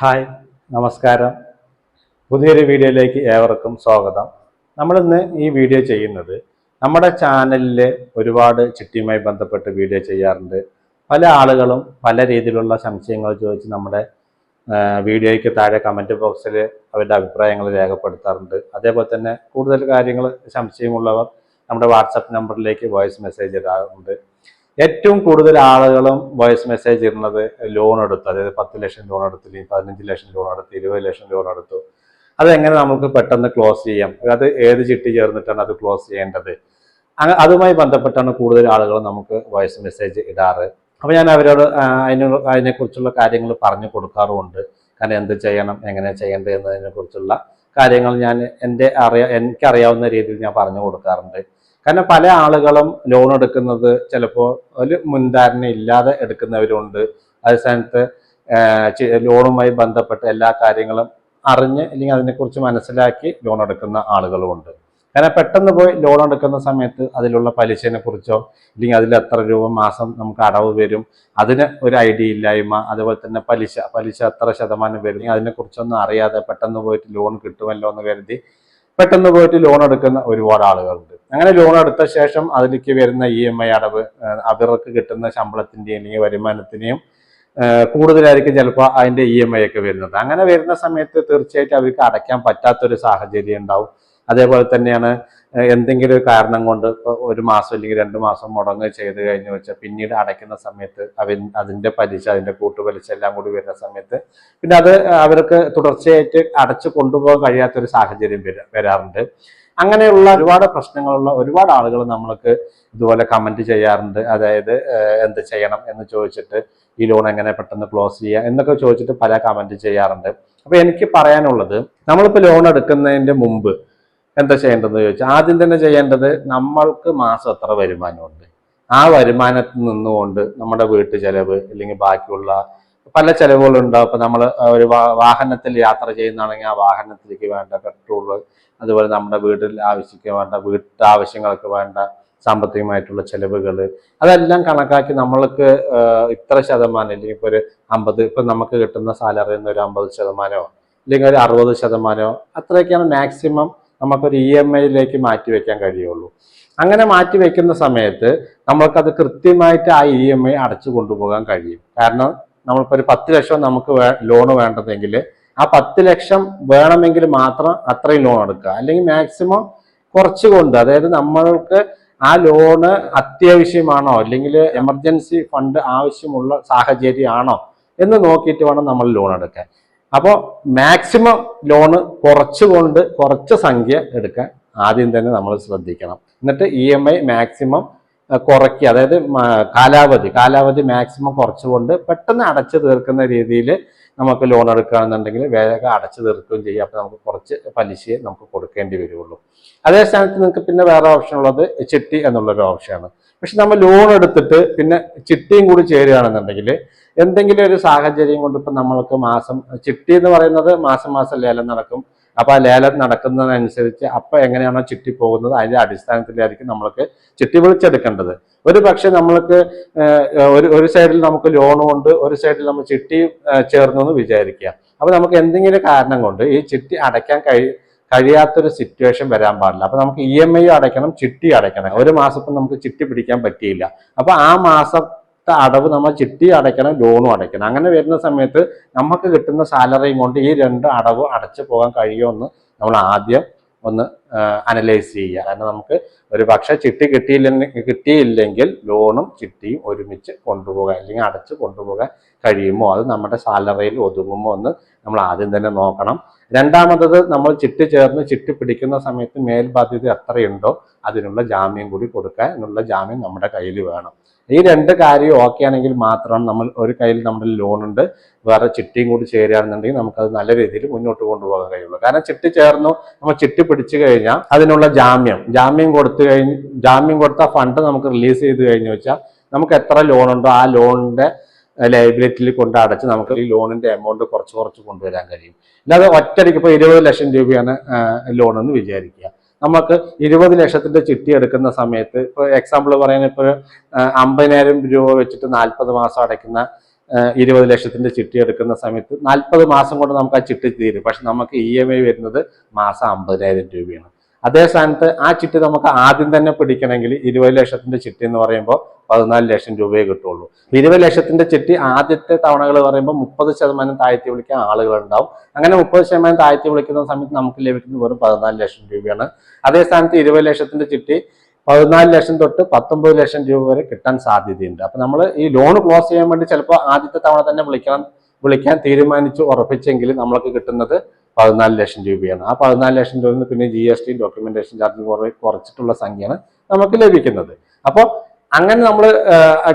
Hi നമസ്കാരം. പുതിയൊരു വീഡിയോയിലേക്ക് ഏവർക്കും സ്വാഗതം. നമ്മളിന്ന് ഈ വീഡിയോ ചെയ്യുന്നത് നമ്മുടെ ചാനലിൽ ഒരുപാട് ചിട്ടിയുമായി ബന്ധപ്പെട്ട് വീഡിയോ ചെയ്യാറുണ്ട്. പല ആളുകളും പല രീതിയിലുള്ള സംശയങ്ങൾ ചോദിച്ച് നമ്മുടെ വീഡിയോയ്ക്ക് താഴെ കമന്റ് ബോക്സിൽ അവരുടെ അഭിപ്രായങ്ങൾ രേഖപ്പെടുത്താറുണ്ട്. അതേപോലെ തന്നെ കൂടുതൽ കാര്യങ്ങൾ സംശയമുള്ളവർ നമ്മുടെ വാട്സപ്പ് നമ്പറിലേക്ക് വോയിസ് മെസ്സേജ് ഇടാറുണ്ട്. ഏറ്റവും കൂടുതൽ ആളുകളും വോയിസ് മെസ്സേജ് ഇടുന്നത് ലോൺ എടുത്തു. അതായത് പത്ത് ലക്ഷം ലോൺ എടുത്തു പതിനഞ്ച് ലക്ഷം ലോൺ എടുത്തു ഇരുപത് ലക്ഷം ലോൺ എടുത്തു. അതെങ്ങനെ നമുക്ക് പെട്ടെന്ന് ക്ലോസ് ചെയ്യാം? അത് ഏത് ചിട്ടി ചേർന്നിട്ടാണ് അത് ക്ലോസ് ചെയ്യേണ്ടത്? അതുമായി ബന്ധപ്പെട്ടാണ് കൂടുതൽ ആളുകൾ നമുക്ക് വോയിസ് മെസ്സേജ് ഇടാറ്. അപ്പോൾ ഞാൻ അവരോട് അതിന് അതിനെക്കുറിച്ചുള്ള കാര്യങ്ങൾ പറഞ്ഞു കൊടുക്കാറുമുണ്ട്. കാരണം എന്ത് ചെയ്യണം എങ്ങനെ ചെയ്യേണ്ടത് എന്നതിനെ കുറിച്ചുള്ള കാര്യങ്ങൾ ഞാൻ എന്റെ അറിയാ എനിക്കറിയാവുന്ന രീതിയിൽ ഞാൻ പറഞ്ഞു കൊടുക്കാറുണ്ട്. കാരണം പല ആളുകളും ലോൺ എടുക്കുന്നത് ചിലപ്പോൾ ഒരു മുൻധാരണ ഇല്ലാതെ എടുക്കുന്നവരുണ്ട്. അതേ ലോണുമായി ബന്ധപ്പെട്ട് എല്ലാ കാര്യങ്ങളും അറിഞ്ഞ് അല്ലെങ്കിൽ അതിനെക്കുറിച്ച് മനസ്സിലാക്കി ലോൺ എടുക്കുന്ന ആളുകളുമുണ്ട് കാരണം പെട്ടെന്ന് പോയി ലോൺ എടുക്കുന്ന സമയത്ത് അതിലുള്ള പലിശനെ കുറിച്ചോ അല്ലെങ്കിൽ അതിൽ എത്ര രൂപ മാസം നമുക്ക് അടവ് വരും അതിന് ഒരു ഐഡിയ ഇല്ലായ്മ അതുപോലെ തന്നെ പലിശ പലിശ എത്ര ശതമാനം വരും അതിനെക്കുറിച്ചൊന്നും അറിയാതെ പെട്ടെന്ന് പോയിട്ട് ലോൺ കിട്ടുമല്ലോ എന്ന് കരുതി പെട്ടെന്ന് പോയിട്ട് ലോൺ എടുക്കുന്ന ഒരുപാട് ആളുകളുണ്ട്. അങ്ങനെ ലോൺ എടുത്ത ശേഷം അതിലേക്ക് വരുന്ന ഇ എം ഐ അടവ് അവർക്ക് കിട്ടുന്ന ശമ്പളത്തിന്റെയും അല്ലെങ്കിൽ വരുമാനത്തിന്റെയും ആ, കൂടുതലായിരിക്കും ചിലപ്പോൾ അതിന്റെ ഇ എം ഐ ഒക്കെ വരുന്നത്. അങ്ങനെ വരുന്ന സമയത്ത് തീർച്ചയായിട്ടും അവർക്ക് അടയ്ക്കാൻ പറ്റാത്തൊരു സാഹചര്യം ഉണ്ടാവും. അതേപോലെ തന്നെയാണ് എന്തെങ്കിലും ഒരു കാരണം കൊണ്ട് ഒരു മാസം അല്ലെങ്കിൽ രണ്ട് മാസം മുടങ്ങ് ചെയ്ത് കഴിഞ്ഞു വെച്ചാൽ പിന്നീട് അടയ്ക്കുന്ന സമയത്ത് അവൻ അതിന്റെ പലിശ അതിന്റെ കൂട്ടുപലിശ എല്ലാം കൂടി വരുന്ന സമയത്ത് പിന്നെ അത് അവർക്ക് തുടർച്ചയായിട്ട് അടച്ചു കൊണ്ടുപോകാൻ കഴിയാത്ത ഒരു സാഹചര്യം വര- വരാറുണ്ട്. അങ്ങനെയുള്ള ഒരുപാട് പ്രശ്നങ്ങളുള്ള ഒരുപാട് ആളുകൾ നമ്മൾക്ക് ഇതുപോലെ കമന്റ് ചെയ്യാറുണ്ട്. അതായത് എന്ത് ചെയ്യണം എന്ന് ചോദിച്ചിട്ട് ഈ ലോൺ എങ്ങനെ പെട്ടെന്ന് ക്ലോസ് ചെയ്യാം എന്നൊക്കെ ചോദിച്ചിട്ട് പല കമന്റ് ചെയ്യാറുണ്ട്. അപ്പൊ എനിക്ക് പറയാനുള്ളത് നമ്മളിപ്പോൾ ലോൺ എടുക്കുന്നതിന്റെ മുമ്പ് എന്താ ചെയ്യേണ്ടതെന്ന് ചോദിച്ചാൽ ആദ്യം തന്നെ ചെയ്യേണ്ടത് നമ്മൾക്ക് മാസം എത്ര വരുമാനമുണ്ട്? ആ വരുമാനത്തിൽ നിന്നുകൊണ്ട് നമ്മുടെ വീട്ടു ചെലവ് അല്ലെങ്കിൽ ബാക്കിയുള്ള പല ചെലവുകളുണ്ടാവും. ഇപ്പം നമ്മൾ ഒരു വാഹനത്തിൽ യാത്ര ചെയ്യുന്നതാണെങ്കിൽ ആ വാഹനത്തിലേക്ക് വേണ്ട പെട്രോൾ അതുപോലെ നമ്മുടെ വീട്ടിൽ ആവശ്യക്ക് വേണ്ട വീട്ടാവശ്യങ്ങൾക്ക് വേണ്ട സാമ്പത്തികമായിട്ടുള്ള ചെലവുകൾ അതെല്ലാം കണക്കാക്കി നമ്മൾക്ക് ഇത്ര ശതമാനം അല്ലെങ്കിൽ ഇപ്പൊ ഒരു അമ്പത് ഇപ്പൊ നമുക്ക് കിട്ടുന്ന സാലറി നിന്ന് ഒരു അമ്പത് ശതമാനമോ അല്ലെങ്കിൽ ഒരു അറുപത് ശതമാനമോ അത്രയൊക്കെയാണ് മാക്സിമം നമുക്കൊരു ഇ എം ഐയിലേക്ക് മാറ്റി വെക്കാൻ കഴിയുള്ളൂ. അങ്ങനെ മാറ്റി വെക്കുന്ന സമയത്ത് നമ്മൾക്കത് കൃത്യമായിട്ട് ആ ഇ എം ഐ അടച്ചു കൊണ്ടുപോകാൻ കഴിയും. കാരണം നമ്മളിപ്പോൾ ഒരു പത്ത് ലക്ഷം നമുക്ക് ലോൺ വേണ്ടതെങ്കിൽ ആ പത്ത് ലക്ഷം വേണമെങ്കിൽ മാത്രം അത്രയും ലോൺ എടുക്കുക. അല്ലെങ്കിൽ മാക്സിമം കുറച്ചുകൊണ്ട് അതായത് നമ്മൾക്ക് ആ ലോണ് അത്യാവശ്യമാണോ അല്ലെങ്കിൽ എമർജൻസി ഫണ്ട് ആവശ്യമുള്ള സാഹചര്യമാണോ എന്ന് നോക്കിയിട്ട് വേണം നമ്മൾ ലോൺ എടുക്കാൻ. അപ്പോൾ മാക്സിമം ലോണ് കുറച്ചുകൊണ്ട് കുറച്ച് സംഖ്യ എടുക്കാൻ ആദ്യം തന്നെ നമ്മൾ ശ്രദ്ധിക്കണം. എന്നിട്ട് ഇ എം ഐ മാക്സിമം കുറയ്ക്കുക. അതായത് കാലാവധി. കാലാവധി മാക്സിമം കുറച്ചുകൊണ്ട് പെട്ടെന്ന് അടച്ചു തീർക്കുന്ന രീതിയിൽ നമുക്ക് ലോൺ എടുക്കുകയാണെന്നുണ്ടെങ്കിൽ വേഗം അടച്ചു തീർക്കുകയും ചെയ്യും. അപ്പോൾ നമുക്ക് കുറച്ച് പലിശയെ നമുക്ക് കൊടുക്കേണ്ടി വരുള്ളൂ. അതേ സ്ഥാനത്ത് നിങ്ങൾക്ക് പിന്നെ വേറെ ഓപ്ഷൻ ഉള്ളത് ചിട്ടി എന്നുള്ളൊരു ഓപ്ഷനാണ് പക്ഷെ നമ്മൾ ലോൺ എടുത്തിട്ട് പിന്നെ ചിട്ടിയും കൂടി ചേരുകയാണെന്നുണ്ടെങ്കിൽ എന്തെങ്കിലും ഒരു സാഹചര്യം കൊണ്ട് ഇപ്പം നമ്മൾക്ക് മാസം ചിട്ടി എന്ന് പറയുന്നത് മാസം മാസം ലേലം നടക്കും. അപ്പൊ ആ ലേലം നടക്കുന്നതിനനുസരിച്ച് അപ്പൊ എങ്ങനെയാണോ ചിട്ടി പോകുന്നത് അതിന്റെ അടിസ്ഥാനത്തിലായിരിക്കും നമ്മൾക്ക് ചിട്ടി വിളിച്ചെടുക്കേണ്ടത്. ഒരു പക്ഷെ നമ്മൾക്ക് ഒരു ഒരു സൈഡിൽ നമുക്ക് ലോണും ഉണ്ട് ഒരു സൈഡിൽ നമ്മൾ ചിട്ടി ചേർന്നു എന്ന് വിചാരിക്കുക. അപ്പൊ നമുക്ക് എന്തെങ്കിലും കാരണം കൊണ്ട് ഈ ചിട്ടി അടയ്ക്കാൻ കഴി കഴിയാത്തൊരു സിറ്റുവേഷൻ വരാൻ പാടില്ല. അപ്പോൾ നമുക്ക് ഇ എം ഐ അടയ്ക്കണം ചിട്ടി അടയ്ക്കണം. ഒരു മാസത്തിൽ നമുക്ക് ചിട്ടി പിടിക്കാൻ പറ്റിയില്ല. അപ്പോൾ ആ മാസത്തെ അടവ് നമ്മൾ ചിട്ടി അടയ്ക്കണം ലോണും അടയ്ക്കണം. അങ്ങനെ വരുന്ന സമയത്ത് നമുക്ക് കിട്ടുന്ന സാലറിയും കൊണ്ട് ഈ രണ്ട് അടവ് അടച്ചു പോകാൻ കഴിയുമെന്ന് നമ്മൾ ആദ്യം ഒന്ന് അനലൈസ് ചെയ്യുക. കാരണം നമുക്ക് ഒരു പക്ഷെ ചിട്ടി കിട്ടിയില്ലെങ്കിൽ കിട്ടിയില്ലെങ്കിൽ ലോണും ചിട്ടിയും ഒരുമിച്ച് കൊണ്ടുപോകാൻ അല്ലെങ്കിൽ അടച്ച് കൊണ്ടുപോകാൻ കഴിയുമോ? അത് നമ്മുടെ സാലറിയിൽ ഒതുങ്ങുമോ എന്ന് നമ്മൾ ആദ്യം തന്നെ നോക്കണം. രണ്ടാമത്തത് നമ്മൾ ചിട്ടി ചേർന്ന് ചിട്ടി പിടിക്കുന്ന സമയത്ത് മേൽബാധ്യത എത്രയുണ്ടോ അതിനുള്ള ജാമ്യം കൂടി കൊടുക്കുക എന്നുള്ള ജാമ്യം നമ്മുടെ കയ്യിൽ വേണം. ഈ രണ്ട് കാര്യം ഓക്കെ ആണെങ്കിൽ മാത്രമാണ് നമ്മൾ ഒരു കയ്യിൽ നമ്മുടെ ലോൺ ഉണ്ട് വേറെ ചിട്ടിയും കൂടി ചേരുകയാണെന്നുണ്ടെങ്കിൽ നമുക്കത് നല്ല രീതിയിൽ മുന്നോട്ട് കൊണ്ടുപോകാൻ കഴിയുള്ളൂ കാരണം ചിട്ടി ചേർന്നു നമ്മൾ ചിട്ടി പിടിച്ചു കഴിഞ്ഞാൽ അതിനുള്ള ജാമ്യം ജാമ്യം കൊടുത്തു കഴിഞ്ഞ് ജാമ്യം കൊടുത്ത ഫണ്ട് നമുക്ക് റിലീസ് ചെയ്ത് കഴിഞ്ഞു വെച്ചാൽ നമുക്ക് എത്ര ലോൺ ആ ലോണിന്റെ ലൈബിലിറ്റിയിൽ കൊണ്ട് അടച്ച് നമുക്ക് ഈ ലോണിന്റെ എമൗണ്ട് കുറച്ച് കുറച്ച് കൊണ്ടുവരാൻ കഴിയും. അല്ലാതെ ഒറ്റയടിക്ക് ഇപ്പോൾ ഇരുപത് ലക്ഷം രൂപയാണ് ലോൺ എന്ന് വിചാരിക്കുക. നമുക്ക് ഇരുപത് ലക്ഷത്തിന്റെ ചിട്ടി എടുക്കുന്ന സമയത്ത് ഇപ്പോൾ എക്സാമ്പിൾ പറയാൻ ഇപ്പോൾ അമ്പതിനായിരം രൂപ വെച്ചിട്ട് നാൽപ്പത് മാസം അടയ്ക്കുന്ന ഇരുപത് ലക്ഷത്തിന്റെ ചിട്ടി എടുക്കുന്ന സമയത്ത് നാൽപ്പത് മാസം കൊണ്ട് നമുക്ക് ആ ചിട്ടി തീരും. പക്ഷെ നമുക്ക് ഇ എം ഐ വരുന്നത് മാസം അമ്പതിനായിരം രൂപയാണ്. അതേ സ്ഥാനത്ത് ആ ചിട്ടി നമുക്ക് ആദ്യം തന്നെ പിടിക്കണമെങ്കിൽ ഇരുപത് ലക്ഷത്തിന്റെ ചിട്ടി എന്ന് പറയുമ്പോൾ പതിനാല് ലക്ഷം രൂപയെ കിട്ടുള്ളൂ. ഇരുപത് ലക്ഷത്തിന്റെ ചിട്ടി ആദ്യത്തെ തവണകൾ പറയുമ്പോൾ മുപ്പത് ശതമാനം താഴ്ത്തി വിളിക്കാൻ ആളുകൾ ഉണ്ടാവും അങ്ങനെ മുപ്പത് ശതമാനം താഴ്ത്തി വിളിക്കുന്ന സമയത്ത് നമുക്ക് ലഭിക്കുന്നത് വെറും പതിനാല് ലക്ഷം രൂപയാണ്. അതേ സ്ഥാനത്ത് ഇരുപത് ലക്ഷത്തിന്റെ ചിട്ടി പതിനാല് ലക്ഷം തൊട്ട് പത്തൊമ്പത് ലക്ഷം രൂപ വരെ കിട്ടാൻ സാധ്യതയുണ്ട്. അപ്പൊ നമ്മൾ ഈ ലോൺ ക്ലോസ് ചെയ്യാൻ വേണ്ടി ചിലപ്പോൾ ആദ്യത്തെ തവണ തന്നെ വിളിക്കണം വിളിക്കാൻ തീരുമാനിച്ചു ഉറപ്പിച്ചെങ്കിൽ നമ്മൾക്ക് കിട്ടുന്നത് പതിനാല് ലക്ഷം രൂപയാണ്. ആ പതിനാല് ലക്ഷം രൂപ പിന്നെ G S T documentation charge കുറെ കുറച്ചിട്ടുള്ള സംഖ്യയാണ് നമുക്ക് ലഭിക്കുന്നത്. അപ്പോൾ അങ്ങനെ നമ്മൾ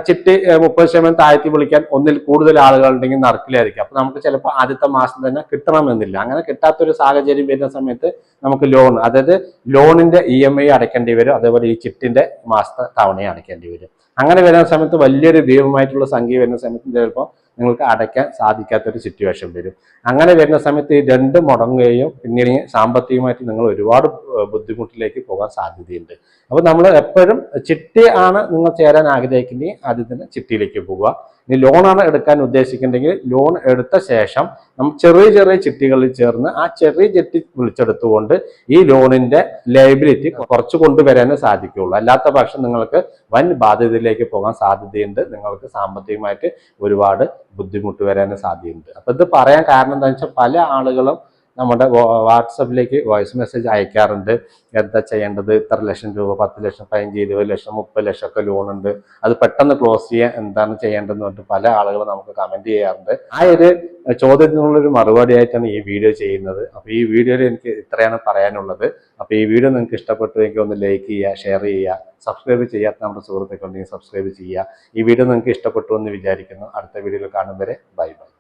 ചിട്ടി മുപ്പത് ശതമാനം താഴ്ത്തി വിളിക്കാൻ ഒന്നിൽ കൂടുതൽ ആളുകൾ ഉണ്ടെങ്കിൽ നറുക്കിലായിരിക്കും അപ്പൊ നമുക്ക് ചിലപ്പോൾ ആദ്യത്തെ മാസം തന്നെ കിട്ടണമെന്നില്ല. അങ്ങനെ കിട്ടാത്തൊരു സാഹചര്യം വരുന്ന സമയത്ത് നമുക്ക് ലോൺ അതായത് ലോണിന്റെ ഇ എം ഐ അടയ്ക്കേണ്ടി വരും. അതേപോലെ ഈ ചിട്ടിന്റെ മാസത്തെ തവണയും അടയ്ക്കേണ്ടി വരും. അങ്ങനെ വരുന്ന സമയത്ത് വലിയൊരു ഭീമമായിട്ടുള്ള സംഖ്യ വരുന്ന സമയത്ത് ചിലപ്പോൾ നിങ്ങൾക്ക് അടയ്ക്കാൻ സാധിക്കാത്തൊരു സിറ്റുവേഷൻ വരും. അങ്ങനെ വരുന്ന സമയത്ത് ഈ രണ്ട് മുടങ്ങുകയും പിന്നീട് സാമ്പത്തികമായിട്ട് നിങ്ങൾ ഒരുപാട് ബുദ്ധിമുട്ടിലേക്ക് പോകാൻ സാധ്യതയുണ്ട്. അപ്പോൾ നമ്മൾ എപ്പോഴും ചിട്ടി ആണ് നിങ്ങൾ ചേരാൻ ആഗ്രഹിക്കുന്നെങ്കിൽ ആദ്യം തന്നെ ചിട്ടിയിലേക്ക് പോവുക. ഇനി ലോണാണ് എടുക്കാൻ ഉദ്ദേശിക്കുന്നുണ്ടെങ്കിൽ ലോൺ എടുത്ത ശേഷം നമ്മൾ ചെറിയ ചെറിയ ചിട്ടികളിൽ ചേർന്ന് ആ ചെറിയ ചിട്ടി വിളിച്ചെടുത്തുകൊണ്ട് ഈ ലോണിന്റെ ലയബിലിറ്റി കുറച്ച് കൊണ്ടുവരാനേ സാധിക്കുകയുള്ളൂ. അല്ലാത്ത പക്ഷം നിങ്ങൾക്ക് വൻ ബാധ്യതയിലേക്ക് പോകാൻ സാധ്യതയുണ്ട്. നിങ്ങൾക്ക് സാമ്പത്തികമായിട്ട് ഒരുപാട് ബുദ്ധിമുട്ട് വരാനും സാധ്യതയുണ്ട്. അപ്പൊ ഇത് പറയാൻ കാരണം എന്താ വെച്ചാൽ പല ആളുകളും നമ്മുടെ വാട്സപ്പിലേക്ക് വോയിസ് മെസ്സേജ് അയക്കാറുണ്ട്. എന്താ ചെയ്യേണ്ടത്? ഇത്ര ലക്ഷം രൂപ പത്ത് ലക്ഷം പതിനഞ്ച് ഇരുപത് ലക്ഷം മുപ്പത് ലക്ഷം ഒക്കെ ലോൺ ഉണ്ട്. അത് പെട്ടെന്ന് ക്ലോസ് ചെയ്യാൻ എന്താണ് ചെയ്യേണ്ടതെന്ന് പറഞ്ഞിട്ട് പല ആളുകളും നമുക്ക് കമന്റ് ചെയ്യാറുണ്ട്. ആ ഒരു ചോദ്യത്തിനുള്ളൊരു മറുപടി ആയിട്ടാണ് ഈ വീഡിയോ ചെയ്യുന്നത്. അപ്പൊ ഈ വീഡിയോയിൽ എനിക്ക് ഇത്രയാണ് പറയാനുള്ളത്. അപ്പൊ ഈ വീഡിയോ നിങ്ങൾക്ക് ഇഷ്ടപ്പെട്ടുവെങ്കിൽ ഒന്ന് ലൈക്ക് ചെയ്യുക ഷെയർ ചെയ്യുക സബ്സ്ക്രൈബ് ചെയ്യാത്ത നമ്മുടെ സുഹൃത്തുക്കളുണ്ടെങ്കിൽ സബ്സ്ക്രൈബ് ചെയ്യുക. ഈ വീഡിയോ നിങ്ങൾക്ക് ഇഷ്ടപ്പെട്ടു എന്ന് വിചാരിക്കുന്നു. അടുത്ത വീഡിയോയിൽ കാണും വരെ. Bye bye